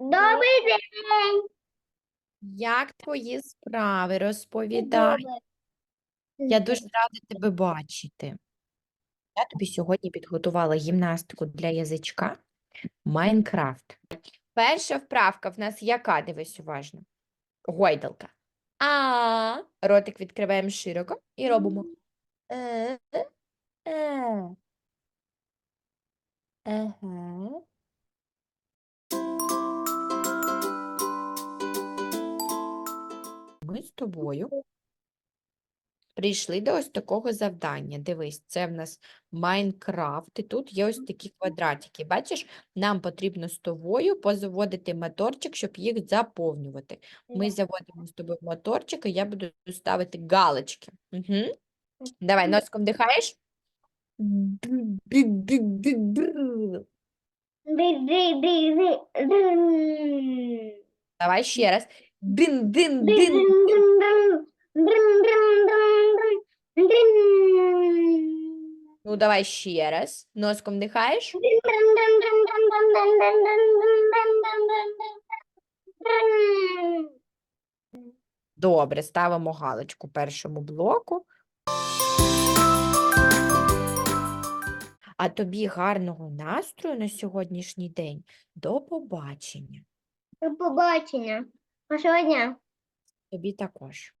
Добрий день. Як твої справи? Розповідай. Я дуже рада тебе бачити. Я тобі сьогодні підготувала гімнастику для язичка Майнкрафт. Перша вправка в нас яка? Дивись уважно. Гойдалка. А. Ротик відкриваємо широко і робимо. Е. Е. Ага. Ми з тобою прийшли до ось такого завдання. Дивись, це в нас Майнкрафт, і тут є ось такі квадратики. Бачиш, нам потрібно з тобою позаводити моторчик, щоб їх заповнювати. Ми заводимо з тобою моторчик, і я буду ставити галочки. Угу. Давай, носиком дихаєш. Давай ще раз. Дин-дин-дин. Ди-дин-дин-дин. Дрин-дрин-дрин-дрин. Ну, давай ще раз. Носком дихаєш. Добре, ставимо галочку першому блоку. А тобі гарного настрою на сьогоднішній день. До побачення. До побачення. Хорошого дня. Тобі також.